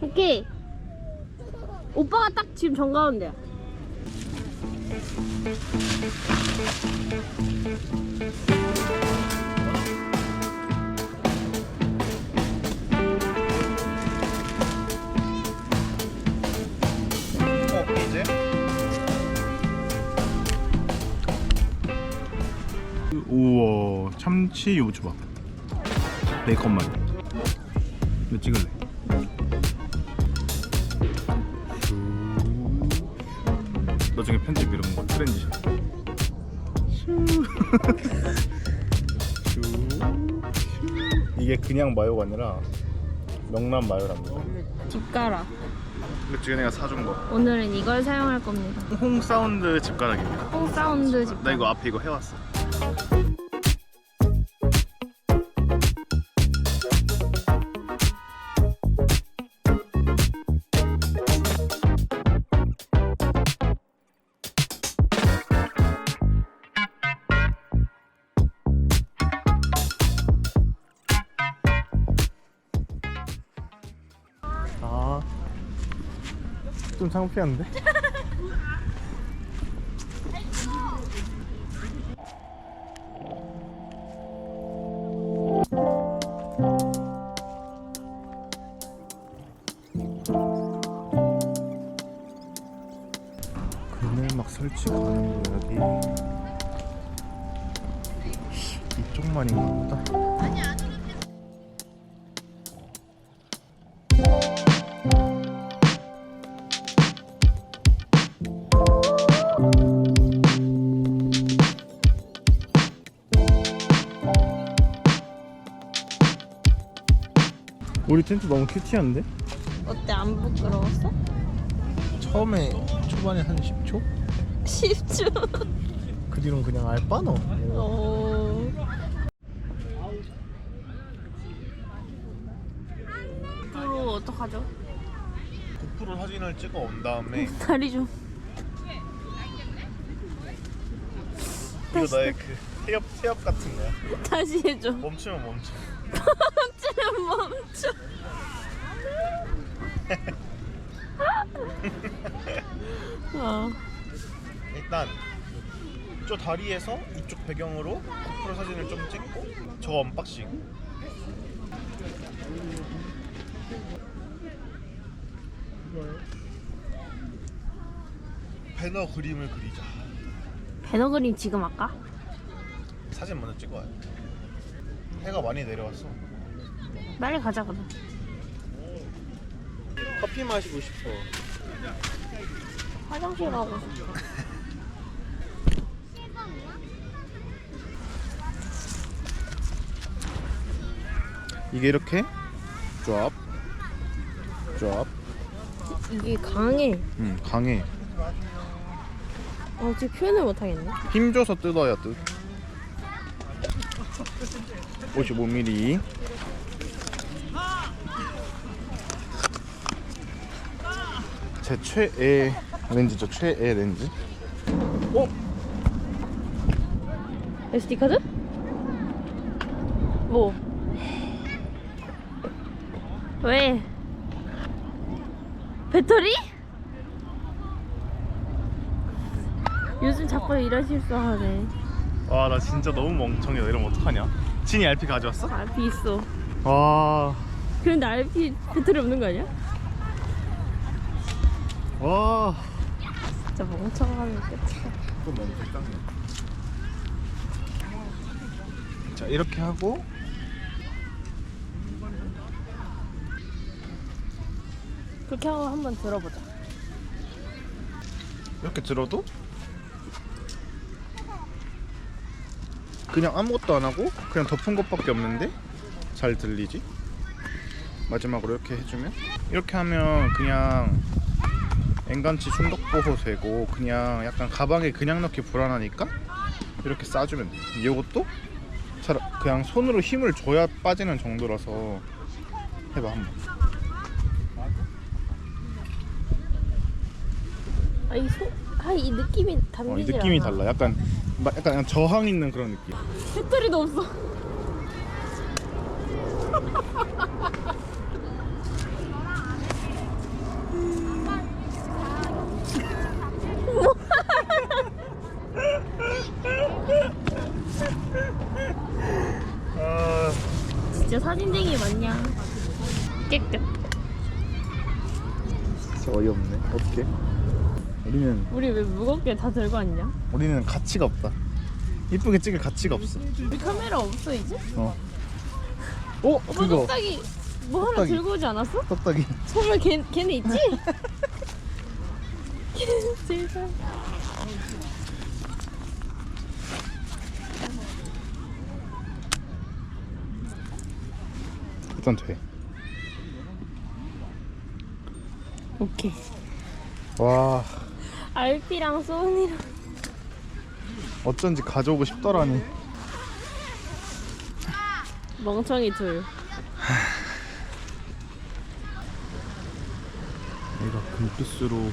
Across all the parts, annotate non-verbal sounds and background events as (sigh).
오케이. 오빠가 딱 지금 정가운데야. 어 이제 우와 참치 요주밥 베이컨 맛 이거 찍을래 나중에 편집 이런 거 트렌디션 슈. 슈. 이게 그냥 마요가 아니라 명란 마요랍니다 집가락. 이거 지금 내가 사준 거 오늘은 이걸 사용할 겁니다. 홍 사운드 집가락입니다 홍 사운드 집가락. 나 이거 앞에 이거 해왔어 좀 창피한데? 그늘 막 설치 가는 거 여기 이쪽만인가 보다. 우리 텐트 너무 큐티한데? 어때 안 부끄러웠어? 처음에 초반에 한 10초? 10초. 그 뒤로는 그냥 알바노. 어. 앞으로 어떡하죠? 고프로 사진을 찍어 온 다음에 (laughs) 다리 좀. 이거 나의 그 태엽 태엽 같은 거야. 다시 해줘. 멈추면 멈춰. 멈추면 멈춰. (laughs) 어. 일단 저 다리에서 이쪽 배경으로 고프로 사진을 좀 찍고 저 언박싱. 배너 그림을 그리자. 배너 그림 지금 할까? 사진 먼저 찍어야 돼. 해가 많이 내려왔어. 빨리 가자 그럼. 커피 마시고 싶어. 화장실 가고 싶어. (laughs) 이게 이렇게 쫙, 쫙, 이게 강해. 음 강해. 어, 지금 표현을 못 하겠네. 힘 줘서 뜯어야 뜯. 55mm. 제 최애 렌즈죠, 최애 렌즈. 어? SD 카드? 뭐? 왜? 배터리? 요즘 자꾸 이런 실수하네. 와, 나 진짜 너무 멍청해. 이러면 어떡하냐? 진이 RP 가져왔어? RP 있어. 와, 그런데 RP 배터리 없는 거 아니야? 와. 진짜 멍청하면 끝이야. 또 너무 적당해. 자, 이렇게 하고 그렇게 하고 한번 들어보자. 이렇게 들어도 그냥 아무것도 안 하고 그냥 덮은 것밖에 없는데 잘 들리지? 마지막으로 이렇게 해주면 이렇게 하면 그냥 엔간치 충격 보호 되고 그냥 약간 가방에 그냥 넣기 불안하니까 이렇게 싸주면 돼. 이것도 잘 그냥 손으로 힘을 줘야 빠지는 정도라서 해봐 한번. 아, 이 소, 아 이 느낌이 담기지 어, 이 느낌이 않아. 달라. 약간 막 약간 저항 있는 그런 느낌. 배터리도 없어 (laughs) 진짜 사진쟁이 맞냐 깨끗 어이없네. 어떻게? 우리는 우리 왜 무겁게 다 들고 왔냐? 우리는 가치가 없다. 이쁘게 찍을 가치가 없어. 우리 카메라 없어 이제? 어. 어 오빠 그거 똑딱이 뭐 하나 똑딱이. 들고 오지 않았어? 떡딱이. 선물 걔, 걔네 있지? (laughs) (laughs) 제발 일단 돼. 오케이 와 알피랑 소은이랑 어쩐지 가져오고 싶더라니. 멍청이 둘 여기가 금피스로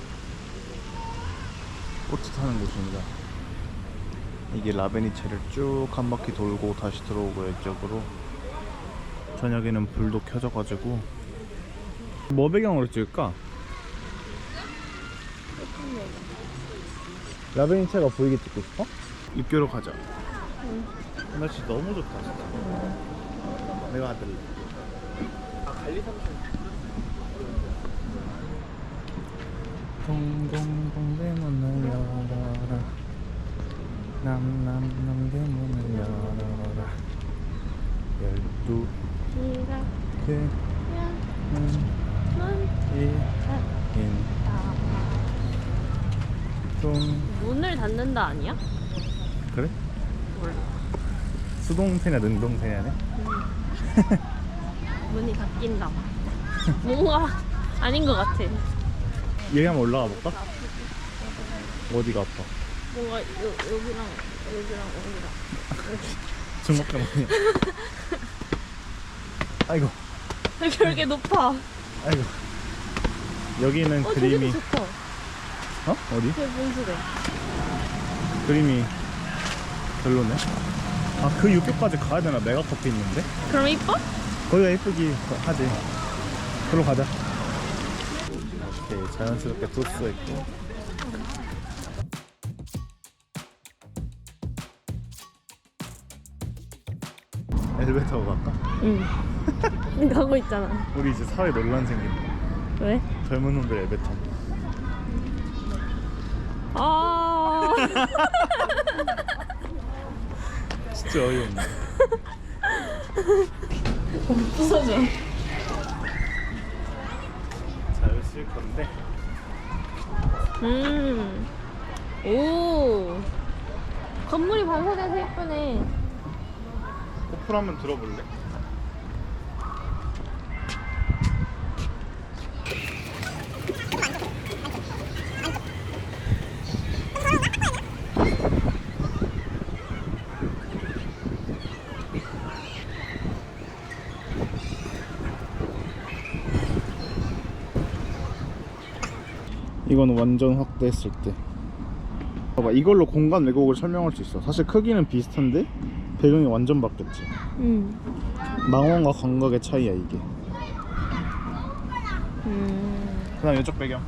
보트 타는 곳입니다. 이게 라베니체를 쭉 한 바퀴 돌고 다시 들어오고 이쪽으로 저녁에는 불도 켜져가지고 뭐 배경으로 찍을까? 라베니체가 보이게 찍고 싶어? 육교로 가자. 날씨 너무 좋다 진짜. 내가 받을래. 아 관리 삼촌. 동동동 대문을 열어라 남남남 대문을 열어라 열두 개 는다 아니야? 그래? 몰라 수동태냐 능동태냐네 (laughs) 문이 닫힌다 뭔가 아닌 것 같아 여기 한번 올라가 볼까? 어디가 아파? 뭔가 요, 여기랑 여기랑 여기랑 중국가 뭐냐 아이고 별게 높아 아이고 여기는 어 그림이 좋다 어? 어디? 저 분수대 그림이 별로네. 아 그 육교까지 가야 되나? 메가 커피 있는데? 그럼 이뻐? 거기가 예쁘기 하지. 그로 가자. 오케이 자연스럽게 도스 있고. 엘리베이터 갈까? 응 (laughs) 가고 있잖아 우리 이제 사회 논란 생긴다. 왜? 젊은 놈들 엘리베이터. 아 (laughs) 진짜 어이없네. 부서져 잘 쓸 건데. 음. 오. 건물이 반사돼서 예쁘네. 오픈 한번 들어볼래? 이건 완전 확대했을 때. 봐봐 이걸로 공간 왜곡을 설명할 수 있어. 사실 크기는 비슷한데 배경이 완전 바뀌었지. 음. 망원과 광각의 차이야 이게. 음. 그 다음 이쪽 배경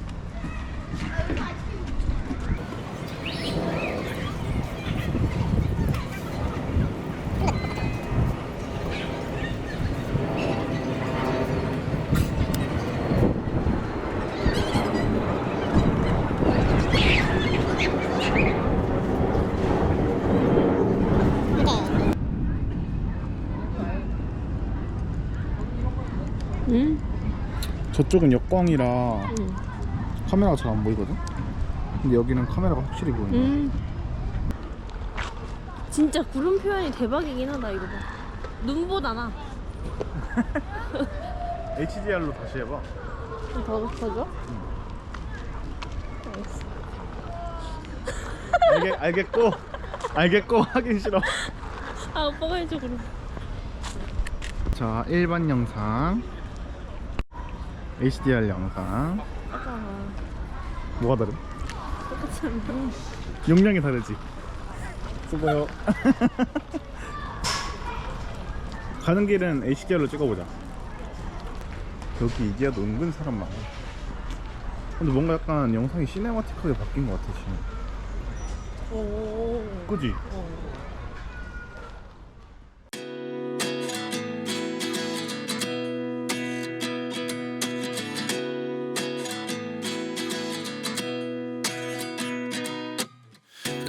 음. 저쪽은 역광이라 음. 카메라가 잘 안 보이거든 근데 여기는 카메라가 확실히 보인다 음. 진짜 구름 표현이 대박이긴 하다 이거 봐. 눈보다 나. (laughs) HDR로 다시 해봐 더 높아져? 알겠, 알겠고 알겠고 하긴 싫어 아 오빠가 해줘 그럼. 자 일반 영상 HDR 영상 아, 뭐가 다른? 똑같지 않나? 용량이 다르지 수고요 (laughs) 가는 길은 HDR로 찍어보자 여기 이디야도 은근 사람 많아 근데 뭔가 약간 영상이 시네마틱하게 바뀐 것 같아 지금 오. 그지? 어.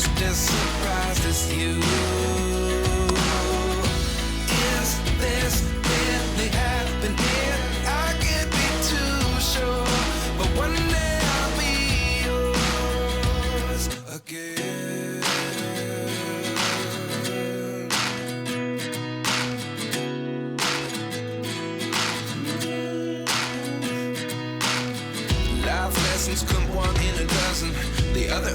As you. Is this really happening? I can't be too sure, but one day I'll be yours again. Life lessons come one in a dozen. The other